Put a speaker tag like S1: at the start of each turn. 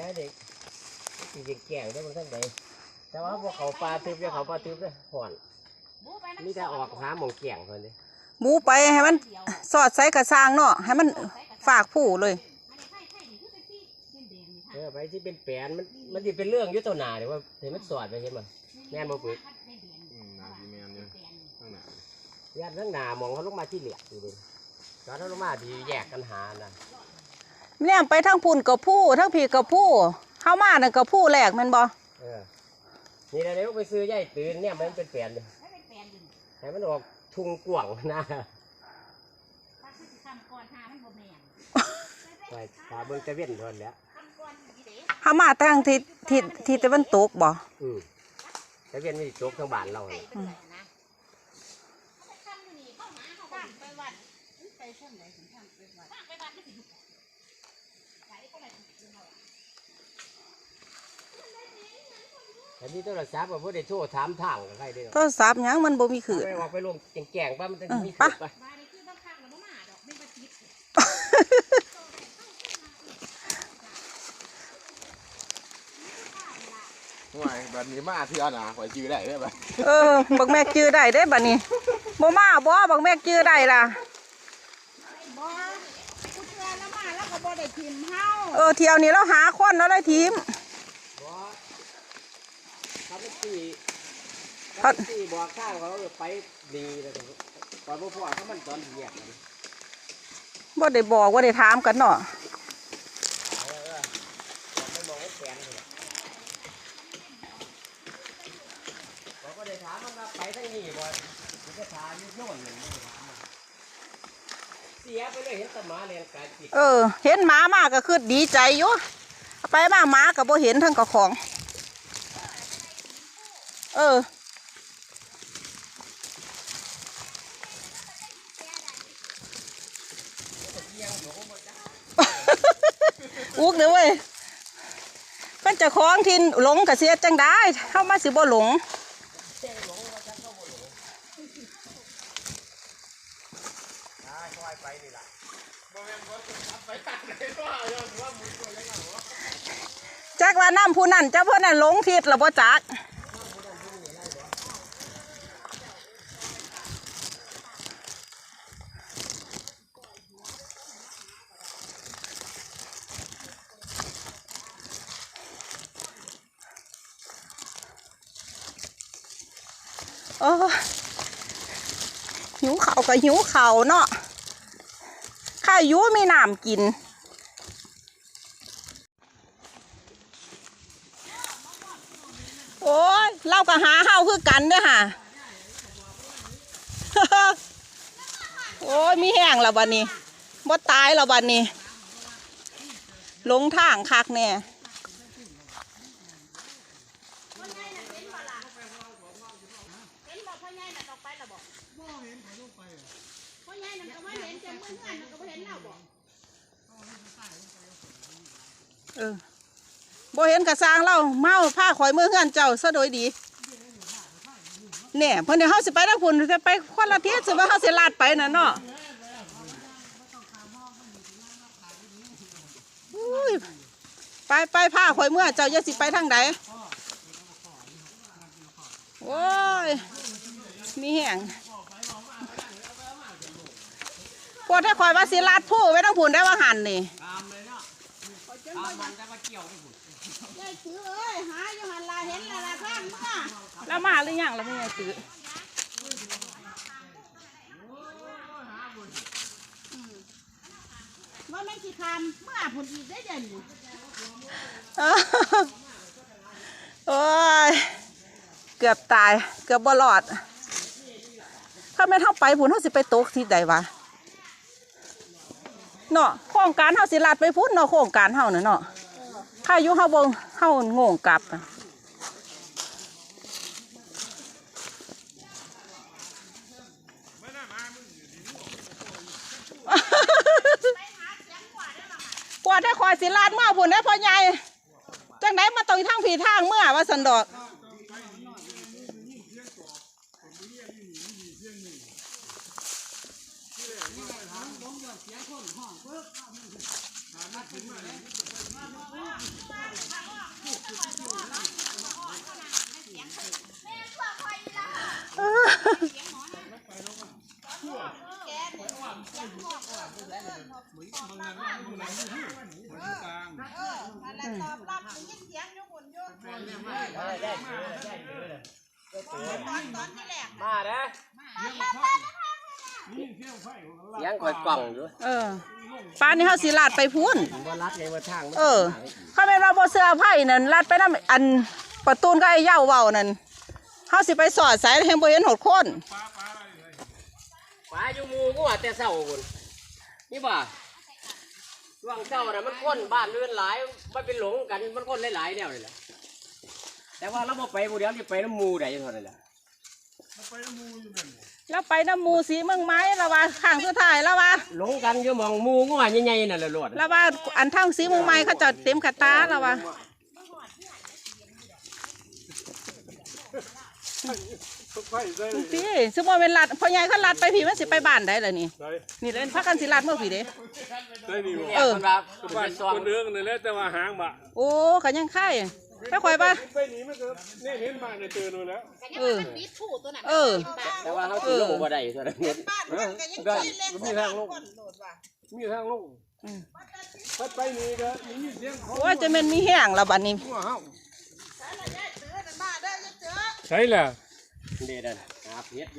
S1: ม่เด็กสิเด็กแก่งได้บางท่านใดแต่ว่าพวกเขาปลาทึบเนี่ยเขาปลาทึบเนี่ยห่อนนี่แต่ออกหาหมองแก่งคนนี้
S2: หมูไปให้มันสอดใส่กระซางเนาะให้มันฝากผู้เลย
S1: เออไปที่เป็นแปลนมันมันจะเป็นเรื่องอยุทธนาเดี๋ยวว่าเห็นมันสอดไปใช่ไหมแม่นบ่ปึก
S3: อืมนาทีแมนอยู่ข้างหน้า
S1: ญาติทั้งหนามองเขาลงมาที่เหลียกอยู่เลยตอนเขาลงมาที่แยกกันหานะ
S2: แนมไปทั้งพุ่นกับผู้ทั้งผีกับผู้เข้ามาน่ะกับผู้แหลกแมันบ่
S1: เออนี่นะเดี๋ยวไปซื้อย่ายตื่นเนี่ยมันเป็นแปลนเลยให้มันออกทุ่งกว่างนะไปตาเบิ่งตะเวียนทนแหล้ว
S2: เข้ามาทางทิศทิศทิศตะวันตกบ่
S1: อืมตะเวียนไม่ได้จกทางบ้านเราเนี่ย แต่นี่โทรศัพท์ว่าบ่ได้โทรถามทางกับใครเด้อ
S2: โทรศัพท์หยังมันบ่มีขืน
S1: ไปออกไปลงแก่งๆป้ามันจะมี
S2: เออ
S1: ขึ้น
S2: ไป
S1: ไป
S3: ห่วยแบบนี้มาเที่ยวหนาข่อยจื้อได้ได้ปะ
S2: เออบักแม่จื้อได้เด้บัดนี้บ่มาบ่บักแม่จื้อได้ล่ะ
S4: บ่กูเตือนแล้วมาแล้วก็บ่ได้ทิมเฮา
S2: เออเที่ยวนี้เราหาคนเราเลยทีม
S1: เพราะ เขาไม่ตี
S2: ครั
S1: เขา
S2: บ
S1: ไม่ตีบอกข้างเขาไปดีแล้วก็ตอนพ่อเขามันตอนเหยียบเลย
S2: บ่ได้บอกว่าได้ถามกันเนาะ
S1: เออเออไม่มองว่าแปลงเลยเราก็ได้ถามมันว่าไปทั้งนี้บ่มันก็ถามอยุ่โน่นเลยไม่ได้ถามมันเสียไปเลยเห็นแตหมาเรียนกายจิต
S2: เออเห็นหมามาก็คือดีใจอยู่เอาไปมาหมาก็บ่เห็นทั้งกับของ เออ อุกเด้อเว้ยเป็นเจ้าของทินหลงกะเสียจังได้เข้ามาสิบ่หลงจักว่าน้ำผู้นั่นเจ้าพ่อนนั่นหลงทิศหรือบ่จัก โอ้หิวเขาก็หิวเขาเนาะข้ายุมีน้ำกิน โอ้ยเราก็หาเฮาคือกันเด้อค่ะ โอ้ยมีแห้งแล้วบัดนี้บ่ตายแล้วบัดนี้ลงทางคักแน่
S4: เห็นบ่พ่อใหญ่น่ะออกไปแล้ว บ่บ่เห็นเขาลงไปเพ่อใหญ่น่ะก็บ่เห็นจะเมื่อเฮือนน่ะก็บ่เห็นเราบ่
S2: เออบ่เห็นกระซางเราเมาผ้าข่อยมือเฮือนเจ้าซะโดยดีเนี่ยเพิ่นเดี๋ยวเฮาสิไปทางพุ่นจะไปคนละทิศสิว่าเฮาสิลาดไปน่ะเนาะอุ้ยไปไปผ้าข่อยมือเจ้าอย่าสิไปทางใดโอ้ยมีแห้ง พวกถ้าข่อยว่าสิลาดผู้ไว้ทางพุ่นได้ว่าหันนี่
S1: ตามเลยเนาะตามมันจะมาเกี่ยวไปบุญ
S4: ยายถือเอ้ยหาอยู่หันล่ะเห็นล้วล่ะทางเมื่อ
S2: แล้วมาหรือยังแล้วพี่ยายซื้อ
S4: ว่าแม่นสิคำเมื่อพุ่นอีกได้อเดี๋ยวนี้
S2: โอ้ยเกือบตายเกือบบ่รอดถ้าไม่เท่าไปพุ่นเท่าสิไปตกที่ใดวะ เนาะโครงการเฮาสิลัดไปพุ่นเนาะโครงการเฮาน่ะเนาะถ้าอยู่เฮาบ่เฮาโง่งกลับอะปวดได้คอยสิลาดเมื่อพุ่นได้พ่อใหญ่จังไดมาตรงทางผีทางเมื่อว่าสันดอก
S4: อะไรตอบรับได้ยินเสียงอยู่บนอยู่
S1: ได้ได้เจอได้เจอเลย
S4: ตอนตอนที่แรก
S1: มาเด้อ เสียงคอยกล่องอยู่
S2: เออปานนี้เขาสิลาดไปพุ่น
S1: บ่รัดเลยว่าทางมัน
S2: เออ เขาเป็นว่าบ่เสื้อไผ่นั่นลาดไปน้ำอันประตูนก็ไอ้เหย้าเว้านั่นเขาสิไปสอดสายแห่งบ่เห็นหดคน
S1: ปลาอยู่หมู่กูว่าแต่เช้าพุ่นนี่บ่ช่วงเช้าน่ะมันคนบ้านเรือนหลายมันเป็นหลงกันมันคนหลายๆแนวนี่แหละแต่ว่าเราบ่ไปผู้เดียวนี่ไปน้ำหมู่ได้เท่านั้นแหละ
S2: แล้วไปน้ำหมูสีเมืองไม้ละว่าข้างสุดท้ายละว่า
S1: หลงกันอยู่หมองหมู่กูว่าใหญ่ๆนั่นแหละโลด
S2: ละว่าอันทั้งสีเมืองไม้เขาจะเต็มกระตาละว่าพี่สมมติเป็นลัดพ่อใหญ่เขาลัดไปพี่มันสิไปบ้านได้เลยนี่นี่เลยพักกันสิลัดเมื่อพี่เด้
S5: ได้ดีบ่
S1: เออมันว่า
S5: บ้า
S1: ไป
S5: น
S1: ซอง
S5: คนเรื่องนี่แหละแต่ว่าหางบะ
S2: โอ้กันยังไข่ ไปคอยปะ
S5: ไปหนีมันก็เนี่ยเห็นบ้านเนี่ยเจอหนูแล้ว
S4: กันยังว่ามันปิดถูตัวนั้น
S2: เออ
S1: แต่ว่าเขาสิลงบ่ได้เท่านั้นเม็ด
S4: บ้านมันก็ยังขี้เล่นใส่บ้านคนโดดว่ะ
S5: มีทางลงถ้าไปหนีก็มีเสียงของ
S2: โอ้ยจะเป็นมีแห้งละบัดนี้
S5: หัวเฮา
S4: สารยายเจอแต่บ้าเด้อจะเจอ
S5: ใช่แหละ
S1: เด็ดอะหาเพชร